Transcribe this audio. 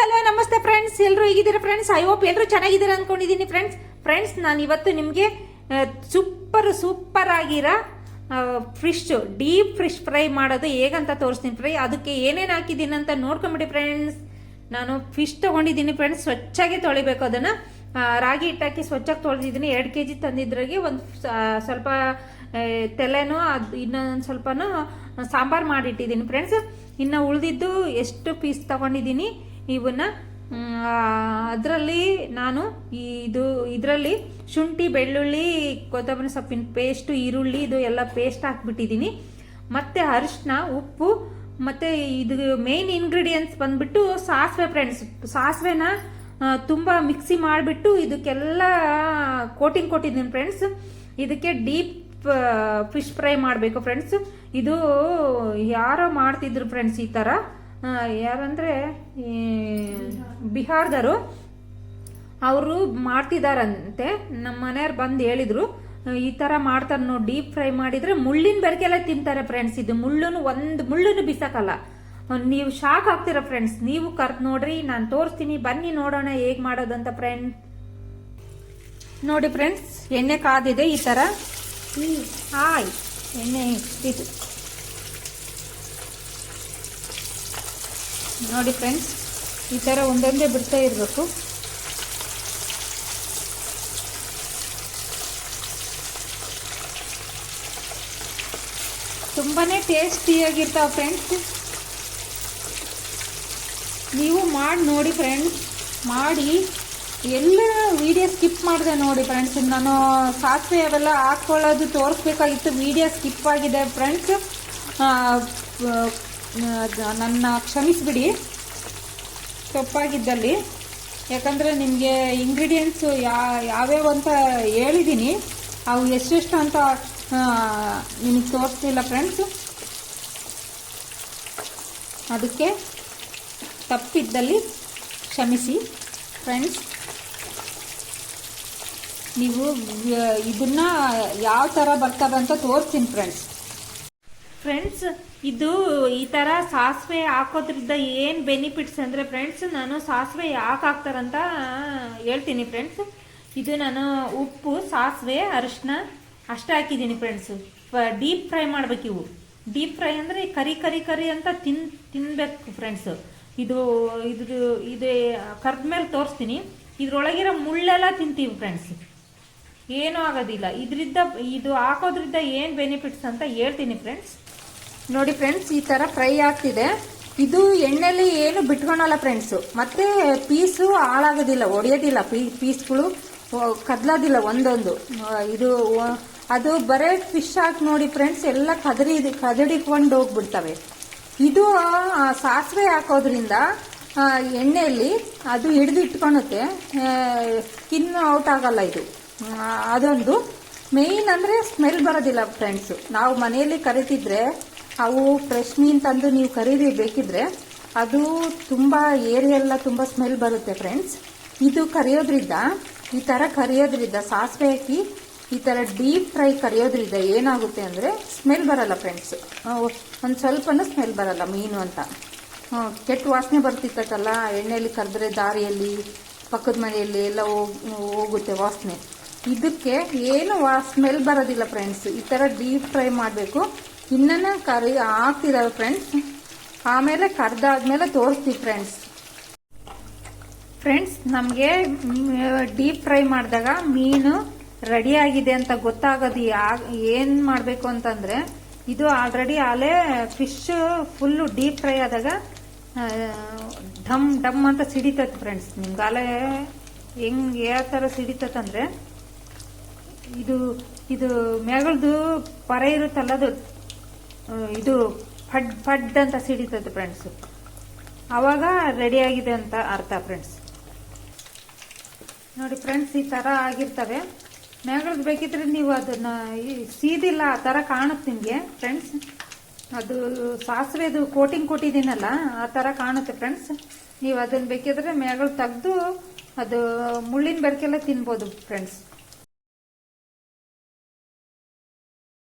Hello, ನಮಸ್ತೆ friends ಎಲ್ಲರೂ ಹೇಗಿದ್ದೀರಾ ಫ್ರೆಂಡ್ಸ್ ಐ ಹೋಪ್ ಎಲ್ಲರೂ ಚೆನ್ನಾಗಿದ್ದೀರಾ ಅಂದ್ಕೊಂಡಿದ್ದೀನಿ ಫ್ರೆಂಡ್ಸ್ ಫ್ರೆಂಡ್ಸ್ ನಾನು ಇವತ್ತು ನಿಮಗೆ ಸೂಪರ್ ಸೂಪರ್ ಆಗಿರೋ ಫಿಶ್ ಡೀಪ್ ಫಿಶ್ ಫ್ರೈ ಮಾಡೋದು ಹೇಗಂತ ತೋರಿಸ್ತೀನಿ ಫ್ರೈ ಅದಕ್ಕೆ ಏನೇನು ಹಾಕಿದ್ದೀನಿ ಅಂತ ನೋಡ್ಕೊಂಬಿಡಿ ಫ್ರೆಂಡ್ಸ್ ನಾನು ಫಿಶ್ ತಗೊಂಡಿದ್ದೀನಿ ಫ್ರೆಂಡ್ಸ್ ಸ್ವಚ್ಛಾಗಿ ತೊಳಿಬೇಕು ಅದನ್ನು. ರಾಗಿ ಹಿಟ್ಟಾಕಿ ಸ್ವಚ್ಛಾಗಿ ತೊಳೆದಿದ್ದೀನಿ. ಎರಡು ಕೆ ಜಿ ತಂದಿದ್ರಾಗೆ ಒಂದು ಸ್ವಲ್ಪ ತೆಲೆನೂ, ಅದು ಇನ್ನೊಂದು ಸ್ವಲ್ಪನೂ, ಸಾಂಬಾರು ಮಾಡಿಟ್ಟಿದ್ದೀನಿ ಫ್ರೆಂಡ್ಸ್ ಇನ್ನು ಉಳಿದಿದ್ದು ಎಷ್ಟು ಪೀಸ್ ತಗೊಂಡಿದ್ದೀನಿ? ಇವನ್ನ ಅದರಲ್ಲಿ ನಾನು ಇದು, ಇದರಲ್ಲಿ ಶುಂಠಿ, ಬೆಳ್ಳುಳ್ಳಿ, ಕೊತ್ತಂಬರಿ ಸೊಪ್ಪಿನ ಪೇಸ್ಟು ಈರುಳ್ಳಿ, ಇದು ಎಲ್ಲ ಪೇಸ್ಟ್ ಹಾಕ್ಬಿಟ್ಟಿದ್ದೀನಿ. ಮತ್ತು ಅರಿಶಿನ ಉಪ್ಪು, ಮತ್ತು ಇದು ಮೇನ್ ಇಂಗ್ರೀಡಿಯೆಂಟ್ಸ್ ಬಂದ್ಬಿಟ್ಟು ಸಾಸಿವೆ ಫ್ರೆಂಡ್ಸ್ ಸಾಸಿವೆನ ತುಂಬ ಮಿಕ್ಸಿ ಮಾಡಿಬಿಟ್ಟು ಇದಕ್ಕೆಲ್ಲ ಕೋಟಿಂಗ್ ಕೊಟ್ಟಿದ್ದೀನಿ ಫ್ರೆಂಡ್ಸ್ ಇದಕ್ಕೆ ಡೀಪ್ ಫಿಶ್ ಫ್ರೈ ಮಾಡಬೇಕು ಫ್ರೆಂಡ್ಸ್ ಇದು ಯಾರೋ ಮಾಡ್ತಿದ್ರು ಫ್ರೆಂಡ್ಸ್ ಈ ಥರ ಯಾರಂದ್ರೆ ಈ ಬಿಹಾರದವರು, ಅವರು ಮಾಡ್ತಿದಾರಂತೆ. ನಮ್ಮ ಮನೆಯವ್ರು ಬಂದು ಹೇಳಿದರು, ಈ ತರ ಮಾಡ್ತಾರೆ ನೋಡಿ, ಡೀಪ್ ಫ್ರೈ ಮಾಡಿದ್ರೆ ಮುಳ್ಳಿನ ಬೆರಕೆಲ್ಲ ತಿಂತಾರೆ ಫ್ರೆಂಡ್ಸ್ ಇದು ಮುಳ್ಳುನು ಒಂದು, ಮುಳ್ಳುನು ಬಿಸಾಕಲ್ಲ. ನೀವು ಶಾಕ್ ಆಗ್ತೀರಾ ಫ್ರೆಂಡ್ಸ್ ನೀವು ಕರ್ತ್ ನೋಡ್ರಿ, ನಾನು ತೋರಿಸ್ತೀನಿ, ಬನ್ನಿ ನೋಡೋಣ ಹೇಗ್ ಮಾಡೋದಂತ ಫ್ರೆಂಡ್ ನೋಡಿ ಫ್ರೆಂಡ್ಸ್ ಎಣ್ಣೆ ಕಾದಿದೆ ಈ ತರ. ಹಾಯ್ ಎಣ್ಣೆ ಇದು ನೋಡಿ ಫ್ರೆಂಡ್ಸ್ ಈ ಥರ ಒಂದೊಂದೇ ಬಿಡ್ತಾ ಇರಬೇಕು. ತುಂಬಾ ಟೇಸ್ಟಿಯಾಗಿರ್ತಾವೆ ಫ್ರೆಂಡ್ಸ್ ನೀವು ಮಾಡಿ ನೋಡಿ ಫ್ರೆಂಡ್ಸ್ ಮಾಡಿ ಎಲ್ಲ ವಿಡಿಯೋ ಸ್ಕಿಪ್ ಮಾಡಿದೆ ನೋಡಿ ಫ್ರೆಂಡ್ಸ್ ನಾನು ಸಾಸಿವೆ ಅವೆಲ್ಲ ಹಾಕ್ಕೊಳ್ಳೋದು ತೋರಿಸ್ಬೇಕಾಗಿತ್ತು ವಿಡಿಯೋ ಸ್ಕಿಪ್ ಆಗಿದೆ ಫ್ರೆಂಡ್ಸ್ ನನ್ನ ಕ್ಷಮಿಸಿಬಿಡಿ. ತಪ್ಪಾಗಿದ್ದಲ್ಲಿ. ಯಾಕಂದರೆ ನಿಮಗೆ ಇಂಗ್ರೀಡಿಯೆಂಟ್ಸು ಯಾ, ಯಾವ್ಯಾವ ಅಂತ ಹೇಳಿದ್ದೀನಿ ಅವು ಎಷ್ಟೆಷ್ಟು ಅಂತ ನಿಮಗೆ ತೋರಿಸ್ತಿಲ್ಲ ಫ್ರೆಂಡ್ಸ್ ಅದಕ್ಕೆ ತಪ್ಪಿದ್ದಲ್ಲಿ ಕ್ಷಮಿಸಿ ಫ್ರೆಂಡ್ಸ್ ನೀವು ಇದನ್ನು ಯಾವ ಥರ ಬರ್ತವೆ ಅಂತ ತೋರಿಸ್ತೀನಿ ಫ್ರೆಂಡ್ಸ್ ಫ್ರೆಂಡ್ಸ್ ಇದು ಈ ಥರ ಸಾಸಿವೆ ಹಾಕೋದ್ರಿಂದ ಏನು ಬೆನಿಫಿಟ್ಸ್ ಅಂದರೆ ಫ್ರೆಂಡ್ಸ್ ನಾನು ಸಾಸಿವೆ ಯಾಕೆ ಹಾಕ್ತಾರಂತ ಹೇಳ್ತೀನಿ ಫ್ರೆಂಡ್ಸ್ ಇದು ನಾನು ಉಪ್ಪು, ಸಾಸಿವೆ ಅರಿಶಿನ ಅಷ್ಟೇ ಹಾಕಿದ್ದೀನಿ ಫ್ರೆಂಡ್ಸ್ ಡೀಪ್ ಫ್ರೈ ಮಾಡ್ಬೇಕು ಇವು. ಡೀಪ್ ಫ್ರೈ ಅಂದರೆ ಕರಿ ಕರಿ ಕರಿ ಅಂತ ತಿನ್, ತಿನ್ಬೇಕು ಫ್ರೆಂಡ್ಸ್ ಇದು ಇದು ಇದು ಕರ್ದ್ಮೇಲೆ ತೋರಿಸ್ತೀನಿ. ಇದ್ರೊಳಗಿರೋ ಮುಳ್ಳೆಲ್ಲ ತಿಂತೀವಿ ಫ್ರೆಂಡ್ಸ್ ಏನೂ ಆಗೋದಿಲ್ಲ. ಇದರಿಂದ ಇದು ಹಾಕೋದ್ರಿಂದ ಏನು ಬೆನಿಫಿಟ್ಸ್ ಅಂತ ಹೇಳ್ತೀನಿ ಫ್ರೆಂಡ್ಸ್ ನೋಡಿ ಫ್ರೆಂಡ್ಸ್ ಈ ಥರ ಫ್ರೈ ಆಗ್ತಿದೆ. ಇದು ಎಣ್ಣೆಲಿ ಏನು ಬಿಟ್ಕೊಳಲ್ಲ ಫ್ರೆಂಡ್ಸು ಮತ್ತು ಪೀಸು ಹಾಳಾಗೋದಿಲ್ಲ, ಒಡೆಯೋದಿಲ್ಲ. ಪೀ ಪೀಸ್ಗಳು ಕದಲೋದಿಲ್ಲ ಒಂದೊಂದು. ಇದು ಅದು ಬರೇ ಫಿಶ್ ಹಾಕಿ ನೋಡಿ ಫ್ರೆಂಡ್ಸ್ ಎಲ್ಲ ಕದರಿ, ಕದಡಿಕೊಂಡು ಹೋಗ್ಬಿಡ್ತವೆ. ಇದು ಸಾಸಿವೆ ಹಾಕೋದ್ರಿಂದ ಎಣ್ಣೆಯಲ್ಲಿ ಅದು ಹಿಡಿದು ಇಟ್ಕೊಳುತ್ತೆ ಸ್ಕಿನ್ ಔಟ್ ಆಗಲ್ಲ ಇದು. ಅದೊಂದು. ಮೇಯ್ನ್ ಅಂದರೆ ಸ್ಮೆಲ್ ಬರೋದಿಲ್ಲ ಫ್ರೆಂಡ್ಸು ನಾವು ಮನೆಯಲ್ಲಿ ಕರಿತಿದ್ರೆ ಅವು ಫ್ರೆಶ್ ಮೀನು ತಂದು ನೀವು ಕರೀರಿ ಬೇಕಿದ್ರೆ ಅದು ತುಂಬ ಏರಿಯೆಲ್ಲ ತುಂಬ ಸ್ಮೆಲ್ ಬರುತ್ತೆ ಫ್ರೆಂಡ್ಸ್ ಇದು ಕರಿಯೋದ್ರಿಂದ, ಈ ಥರ ಕರಿಯೋದ್ರಿಂದ ಸಾಸಿವೆ ಹಾಕಿ ಈ ಥರ ಡೀಪ್ ಫ್ರೈ ಕರಿಯೋದ್ರಿಂದ ಏನಾಗುತ್ತೆ ಅಂದರೆ ಸ್ಮೆಲ್ ಬರಲ್ಲ ಫ್ರೆಂಡ್ಸ್ ಒಂದು ಸ್ವಲ್ಪನೂ ಸ್ಮೆಲ್ ಬರಲ್ಲ ಮೀನು ಅಂತ. ಕೆಟ್ಟ ವಾಸನೆ ಬರ್ತಿತ್ತಲ್ಲ ಎಣ್ಣೆಯಲ್ಲಿ ಕರೆದ್ರೆ ದಾರಿಯಲ್ಲಿ, ಪಕ್ಕದ ಮನೆಯಲ್ಲಿ ಎಲ್ಲ ಹೋಗ್, ಹೋಗುತ್ತೆ ವಾಸನೆ. ಇದಕ್ಕೆ ಏನು ಸ್ಮೆಲ್ ಬರೋದಿಲ್ಲ ಫ್ರೆಂಡ್ಸ್ ಈ ಥರ ಡೀಪ್ ಫ್ರೈ ಮಾಡಬೇಕು. ಇನ್ನೂ ಕರಿ ಹಾಕ್ತಿರಲ್ಲ ಫ್ರೆಂಡ್ಸ್ ಆಮೇಲೆ ಕರ್ದಾದ್ಮೇಲೆ ತೋರಿಸ್ತೀವಿ ಫ್ರೆಂಡ್ಸ್ ಫ್ರೆಂಡ್ಸ್ ನಮಗೆ ಡೀಪ್ ಫ್ರೈ ಮಾಡಿದಾಗ ಮೀನು ರೆಡಿ ಆಗಿದೆ ಅಂತ ಗೊತ್ತಾಗೋದು ಏನು ಮಾಡಬೇಕು ಅಂತಂದರೆ, ಇದು ಆಲ್ರೆಡಿ ಆಲೇ ಫಿಶ್ ಫುಲ್ಲು ಡೀಪ್ ಫ್ರೈ ಆದಾಗ ಡಮ್ ಡಮ್ ಅಂತ ಸಿಡಿತೈತೆ ಫ್ರೆಂಡ್ಸ್ ನಿಮ್ಗೆ ಅಲೆ ಹೆಂಗೆ ಯಾವ ಥರ ಸಿಡಿತೈತಂದ್ರೆ ಇದು ಇದು ಮ್ಯಾಗಳದು ಪರ ಇರುತ್ತಲ್ಲ ಅದು ಇದು ಫಡ್ ಫಡ್ ಅಂತ ಸಿಡಿತದೆ ಫ್ರೆಂಡ್ಸ್ ಆವಾಗ ಆಗಿದೆ ಅಂತ ಅರ್ಥ ಫ್ರೆಂಡ್ಸ್ ನೋಡಿ ಫ್ರೆಂಡ್ಸ್ ಈ ಥರ ಆಗಿರ್ತವೆ. ಮ್ಯಾಗಳದ್ ಬೇಕಿದ್ರೆ ನೀವು ಅದನ್ನ ಸೀದಿಲ್ಲ, ಆ ಥರ ಕಾಣುತ್ತೆ ನಿಮಗೆ ಫ್ರೆಂಡ್ಸ್ ಅದು ಸಾಸಿವೆದು ಕೋಟಿಂಗ್ ಕೊಟ್ಟಿದ್ದೀನಲ್ಲ, ಆ ಥರ ಕಾಣುತ್ತೆ ಫ್ರೆಂಡ್ಸ್ ನೀವು ಅದನ್ನ ಬೇಕಿದ್ರೆ ಮ್ಯಾಗಳು ತೆಗೆದು ಅದು ಮುಳ್ಳಿನ ಬೆರಕೆಲ್ಲ ತಿನ್ಬೋದು ಫ್ರೆಂಡ್ಸ್